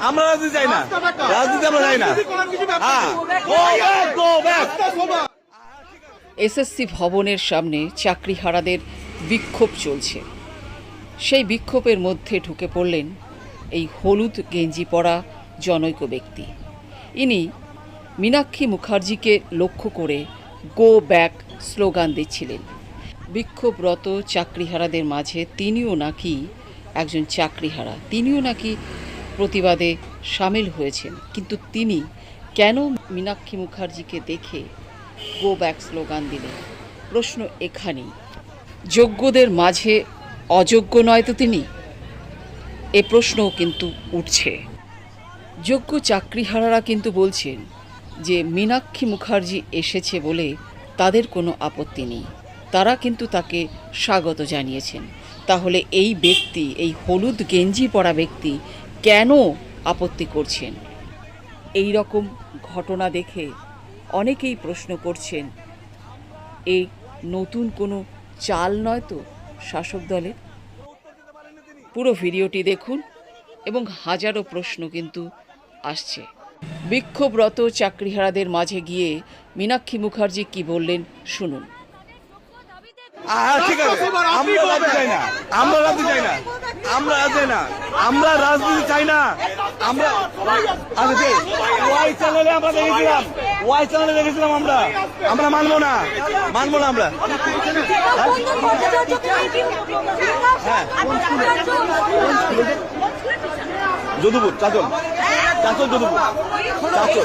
আমরা রাজনীতি চাই না। রাজনীতি আমরা চাই না। হ্যাঁ. এসএসসি ভবনের সামনে চাকরিহারাদের বিক্ষোভ চলছে। সেই বিক্ষোভের মধ্যে ঢুকে পড়লেন এই হলুদ গেঞ্জি পরা জনৈক ব্যক্তি। ইনি মীনাক্ষী মুখার্জিকে লক্ষ্য করে গো ব্যাক স্লোগান দিচ্ছিলেন। বিক্ষোভরত চাকরিহারাদের মাঝে তিনিও নাকি একজন চাকরিহারা। তিনিও নাকি প্রতিবাদে সামিল হয়েছেন। কিন্তু তিনি কেন মীনাক্ষী মুখার্জিকে দেখে গো ব্যাক স্লোগান দিলেন? প্রশ্ন এখানেই। যোগ্যদের মাঝে অযোগ্য নয় তো তিনি? এ প্রশ্নও কিন্তু উঠছে। যোগ্য চাকরিহারারা কিন্তু বলছেন যে, মীনাক্ষী মুখার্জি এসেছে বলে তাদের কোনো আপত্তি নেই। তারা কিন্তু তাকে স্বাগত জানিয়েছেন। তাহলে এই ব্যক্তি, এই হলুদ গেঞ্জি পরা ব্যক্তি কেন আপত্তি করছেন? এই রকম ঘটনা দেখে অনেকেই প্রশ্ন করছেন এই নতুন কোনো চাল নয় তো শাসক দলের? পুরো ভিডিওটি দেখুন এবং হাজারো প্রশ্ন কিন্তু আসছে। বিক্ষোভরত চাকরিহারাদের মাঝে গিয়ে মীনাক্ষী মুখার্জি কি বললেন শুনুন। হ্যাঁ ঠিক আছে আমরা রাজনীতি চাই না আমরা রাজনীতি চাই না আমরা রাজনীতি না আমরা রাজনীতি চাই না আমরা আচ্ছা ওয়াই চ্যানেলে আমরা দেখেছিলাম ওয়াই চ্যানেলে দেখেছিলাম আমরা আমরা মানবো না মানবো না আমরা হ্যাঁ যদুপুর চাচল চাচল যদুপুর চাচল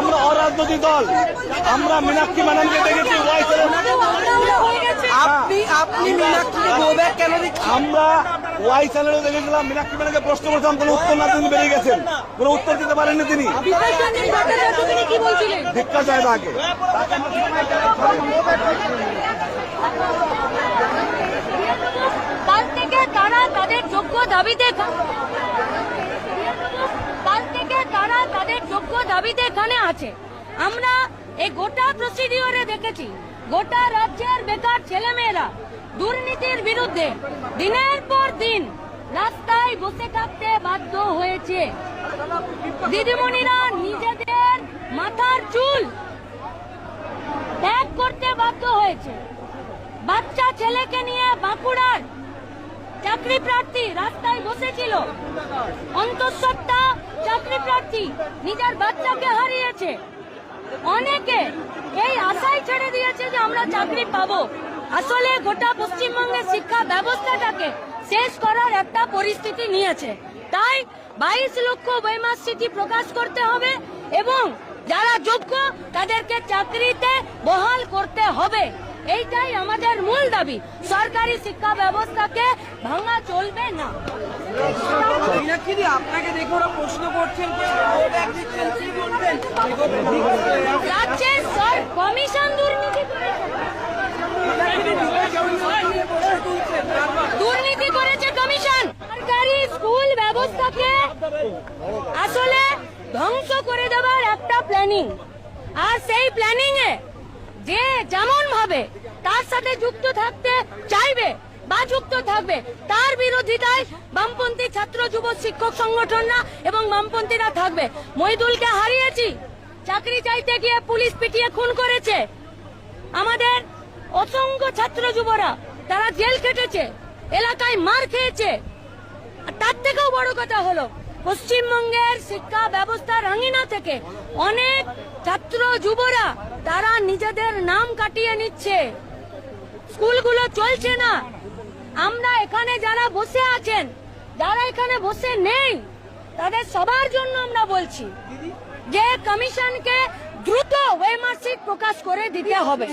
আমরা অরাজনৈতিক দল। আমরা মীনাক্ষী ম্যাডামকে দেখেছি ওয়াই চ্যানেলে আপনি আপনি মীনাক্ষীকে গো ব্যাক কেন আমরা ওয়াই চ্যানেলে দেখেছিলাম মীনাক্ষী ম্যাডামকে প্রশ্ন করছিলাম কোনো উত্তর না তিনি বেরিয়ে গেছেন। কোনো উত্তর দিতে পারেননি তিনি। কি বলছিলেন ভিক্ষা চায় তাকে কাল থেকে তারা তাদের যোগ্য দাবিতে কাল থেকে তারা তাদের যোগ্য দাবিতে এখানে আছে। আমরা এই গোটা প্রসিডিওরে দেখেছি, গোটা রাজ্যের বেকার ছেলেমেয়েরা দুর্নীতির বিরুদ্ধে দিনের পর দিন রাস্তায় বসে থাকতে বাধ্য হয়েছে। দিদিমণিরা নিজেদের মাথার চুল ত্যাগ করতে বাধ্য হয়েছে। বাচ্চা ছেলেকে নিয়ে বাঁকুড়ার চাকরি প্রার্থী রাস্তায় বসেছিল। অন্তঃসত্ত্বা চাকরি প্রার্থী নিজের বাচ্চাকে হারিয়েছে। অনেকে এই আশাই ছেড়ে দিয়েছে যে আমরা চাকরি পাবো। আসলে গোটা পশ্চিমবঙ্গের শিক্ষা ব্যবস্থাটাকে শেষ করার একটা পরিস্থিতি নিয়েছে। তাই বাইশ লক্ষ বৈমাসিটি প্রকাশ করতে হবে এবং যারা যোগ্য তাদেরকে চাকরিতে বহাল করতে হবে। এইটাই আমাদের মূল দাবি। সরকারি শিক্ষা ব্যবস্থাকে ভাঙা চলবে না। আপনাকে দেখে ওরা প্রশ্ন করছেন যে গো ব্যাক দিচ্ছেন কি বলবেন রাজ্যের সর কমিশন দুর্নীতি দুর্নীতি করেছে কমিশন। সরকারি স্কুল ব্যবস্থাকে আসলে ধ্বংস করে দেওয়ার একটা প্ল্যানিং আর সেই প্ল্যানিং এ যে যেমন ভাবে তার সাথে যুক্ত থাকতে চাইবে বা যুক্ত থাকবে, তার বিরোধিতায় বামপন্থী ছাত্র যুব শিক্ষক সংগঠনরা এবং বামপন্থীরা থাকবে। মহিদুলকে হারিয়েছি, চাকরি চাইতে গিয়ে পুলিশ পিটিয়ে খুন করেছে। আমাদের অসংখ্য ছাত্র যুবরা, তারা জেল কেটেছে এলাকায় মার খেয়েছে। আর তার থেকেও বড় কথা হলো পশ্চিমবঙ্গের শিক্ষা ব্যবস্থা রাঙিনা থেকে অনেক ছাত্র, যুবরা তারা নিজেদের নাম কাটিয়ে নিচ্ছে। স্কুলগুলো চলছে না। আমরা এখানে যারা বসে আছেন, যারা এখানে বসে নেই, তাদের সবার জন্য আমরা বলছি যে কমিশনকে দ্রুত ওয়েমার্কশিট প্রকাশ করে দিতে হবে।